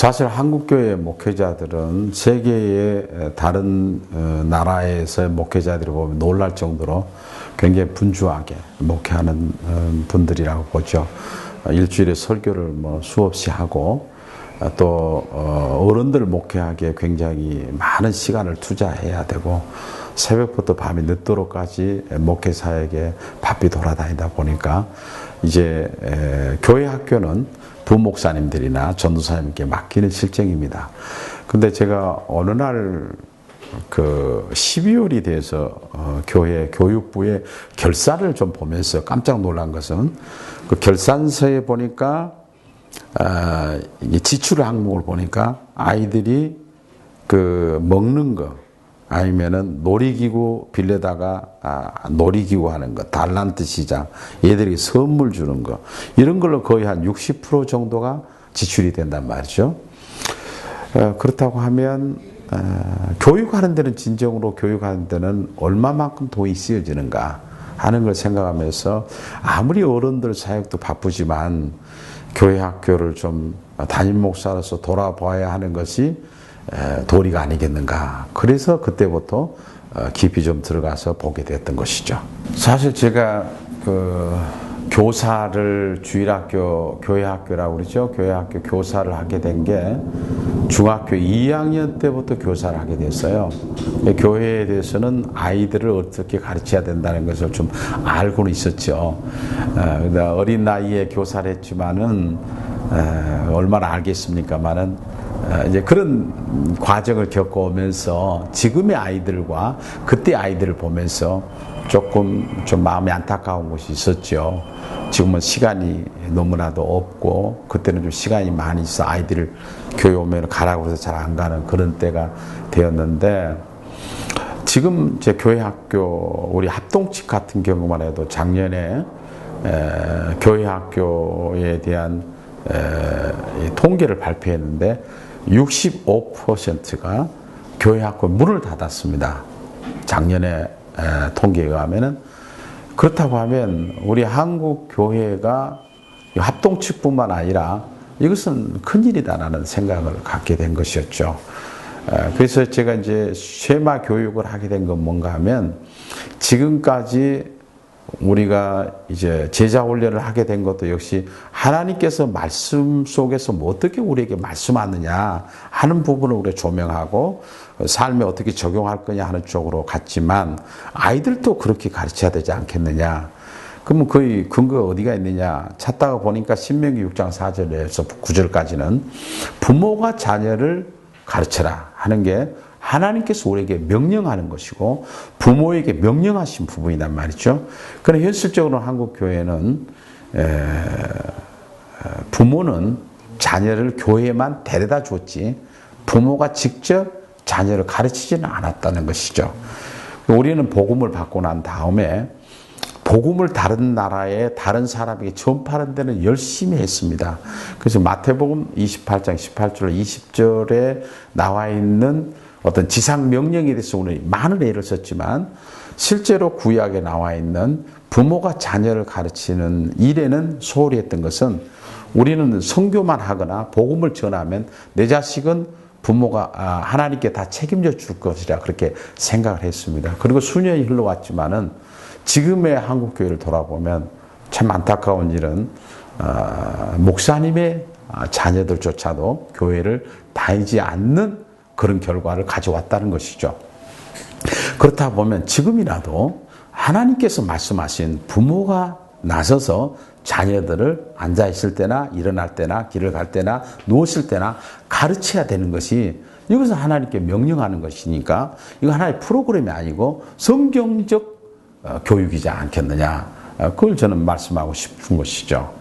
사실 한국교회 목회자들은 세계의 다른 어, 나라에서의 목회자들이 보면 놀랄 정도로 굉장히 분주하게 목회하는 어, 분들이라고 보죠. 어, 일주일에 설교를 뭐 수없이 하고 어, 또 어, 어른들 목회하기에 굉장히 많은 시간을 투자해야 되고 새벽부터 밤이 늦도록까지 목회사에게 바삐 돌아다니다 보니까 이제 에, 교회 학교는 부목사님들이나 전도사님께 맡기는 실정입니다. 근데 제가 어느 날 그 12월이 돼서 어, 교회 교육부의 결산을 좀 보면서 깜짝 놀란 것은 그 결산서에 보니까 아, 이게 지출 항목을 보니까 아이들이 그 먹는 거 아니면은 놀이기구 빌려다가 아, 놀이기구 하는 거 달란트 시장 얘들에게 선물 주는 거 이런 걸로 거의 한 60% 정도가 지출이 된단 말이죠. 어, 그렇다고 하면 어, 교육하는 데는 진정으로 교육하는 데는 얼마만큼 돈이 쓰여지는가 하는 걸 생각하면서 아무리 어른들 사역도 바쁘지만 교회 학교를 좀 담임 목사로서 돌아봐야 하는 것이 에, 도리가 아니겠는가. 그래서 그때부터 어, 깊이 좀 들어가서 보게 됐던 것이죠. 사실 제가 그 교사를 주일학교 교회학교라고 그러죠. 교회학교 교사를 하게 된 게 중학교 2학년 때부터 교사를 하게 됐어요. 교회에 대해서는 아이들을 어떻게 가르쳐야 된다는 것을 좀 알고는 있었죠. 어, 어린 나이에 교사를 했지만은 어, 얼마나 알겠습니까만은 어, 이제 그런 과정을 겪어오면서 지금의 아이들과 그때 아이들을 보면서 조금 좀 마음이 안타까운 것이 있었죠. 지금은 시간이 너무나도 없고 그때는 좀 시간이 많이 있어 아이들을 교회 오면 가라고 해서 잘 안 가는 그런 때가 되었는데 지금 제 교회 학교 우리 합동칙 같은 경우만 해도 작년에 에, 교회 학교에 대한 에, 통계를 발표했는데 65%가 교회 학교 문을 닫았습니다. 작년에 에, 통계에 의하면은 그렇다고 하면 우리 한국 교회가 합동측뿐만 아니라 이것은 큰일이다라는 생각을 갖게 된 것이었죠. 에, 그래서 제가 이제 쉐마 교육을 하게 된 건 뭔가 하면 지금까지 우리가 이제 제자 훈련을 하게 된 것도 역시 하나님께서 말씀 속에서 뭐 어떻게 우리에게 말씀하느냐 하는 부분을 우리가 조명하고 삶에 어떻게 적용할 거냐 하는 쪽으로 갔지만 아이들도 그렇게 가르쳐야 되지 않겠느냐. 그러면 거의 근거가 어디가 있느냐 찾다가 보니까 신명기 6장 4절에서 9절까지는 부모가 자녀를 가르쳐라 하는 게 하나님께서 우리에게 명령하는 것이고 부모에게 명령하신 부분이란 말이죠. 그러나 현실적으로 한국 교회는 부모는 자녀를 교회만 데려다 줬지 부모가 직접 자녀를 가르치지는 않았다는 것이죠. 우리는 복음을 받고 난 다음에 복음을 다른 나라에 다른 사람에게 전파하는 데는 열심히 했습니다. 그래서 마태복음 28장 18절 20절에 나와 있는 어떤 지상 명령에 대해서 오늘 많은 애를 썼지만 실제로 구약에 나와 있는 부모가 자녀를 가르치는 일에는 소홀히 했던 것은 우리는 성교만 하거나 복음을 전하면 내 자식은 부모가 하나님께 다 책임져 줄 것이라 그렇게 생각을 했습니다. 그리고 수년이 흘러왔지만은 지금의 한국 교회를 돌아보면 참 안타까운 일은 목사님의 자녀들조차도 교회를 다니지 않는 그런 결과를 가져왔다는 것이죠. 그렇다 보면 지금이라도 하나님께서 말씀하신 부모가 나서서 자녀들을 앉아 있을 때나 일어날 때나 길을 갈 때나 누웠을 때나 가르쳐야 되는 것이 이것은 하나님께 명령하는 것이니까 이거 하나의 프로그램이 아니고 성경적 교육이지 않겠느냐. 그걸 저는 말씀하고 싶은 것이죠.